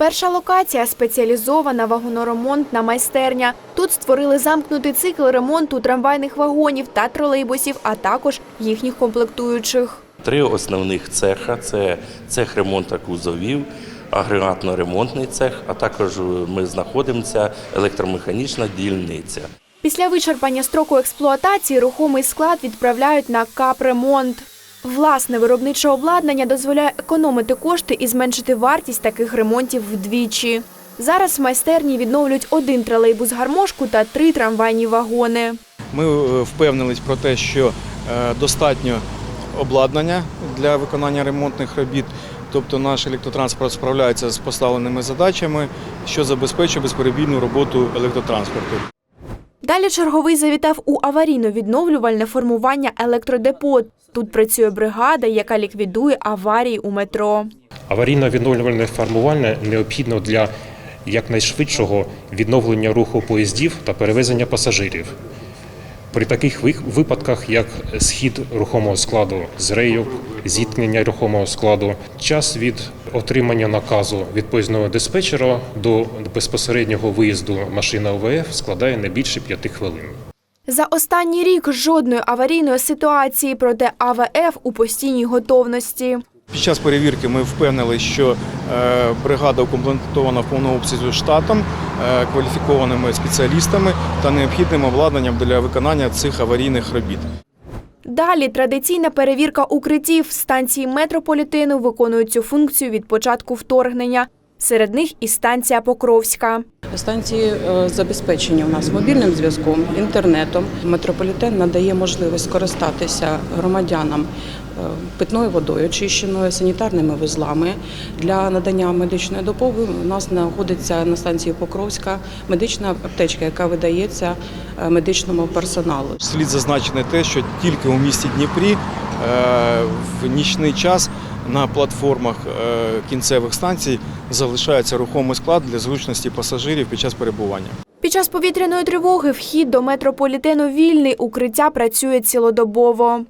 Перша локація спеціалізована вагоноремонтна майстерня. Тут створили замкнутий цикл ремонту трамвайних вагонів та тролейбусів, а також їхніх комплектуючих. Три основних цеха це цех ремонту кузовів, агрегатно-ремонтний цех, а також ми знаходимося електромеханічна дільниця. Після вичерпання строку експлуатації рухомий склад відправляють на капремонт. Власне виробниче обладнання дозволяє економити кошти і зменшити вартість таких ремонтів вдвічі. Зараз в майстерні відновлюють один тролейбус гармошку та три трамвайні вагони. Ми е, впевнились про те, що е, достатньо обладнання для виконання ремонтних робіт. Тобто наш електротранспорт справляється з поставленими задачами, що забезпечує безперебійну роботу електротранспорту. Далі черговий завітав у аварійно-відновлювальне формування електродепо. Тут працює бригада, яка ліквідує аварії у метро. Аварійно-відновлювальне формування необхідно для якнайшвидшого відновлення руху поїздів та перевезення пасажирів. При таких ви- випадках, як схід рухомого складу з рейок, зіткнення рухомого складу, час від отримання наказу від поїзного диспетчера до безпосереднього виїзду машини ОВФ складає не більше 5 хвилин. За останній рік жодної аварійної ситуації, проте АВФ у постійній готовності. Під час перевірки ми впевнилися, що е, бригада укомплектована в повному обсязі штатом, е, кваліфікованими спеціалістами та необхідним обладнанням для виконання цих аварійних робіт. Далі традиційна перевірка укриттів. Станції метрополітену виконують цю функцію від початку вторгнення. Серед них і станція Покровська. Станції е, забезпечені у нас мобільним зв'язком, інтернетом. Метрополітен надає можливість скористатися громадянам питною водою, очищеною, санітарними вузлами. Для надання медичної допомоги у нас знаходиться на станції Покровська медична аптечка, яка видається е, медичному персоналу. Слід зазначити те, що тільки у місті Дніпрі е, в нічний час на платформах е, кінцевих станцій залишається рухомий склад для зручності пасажирів під час перебування. Під час повітряної тривоги вхід до метрополітену вільний, укриття працює цілодобово.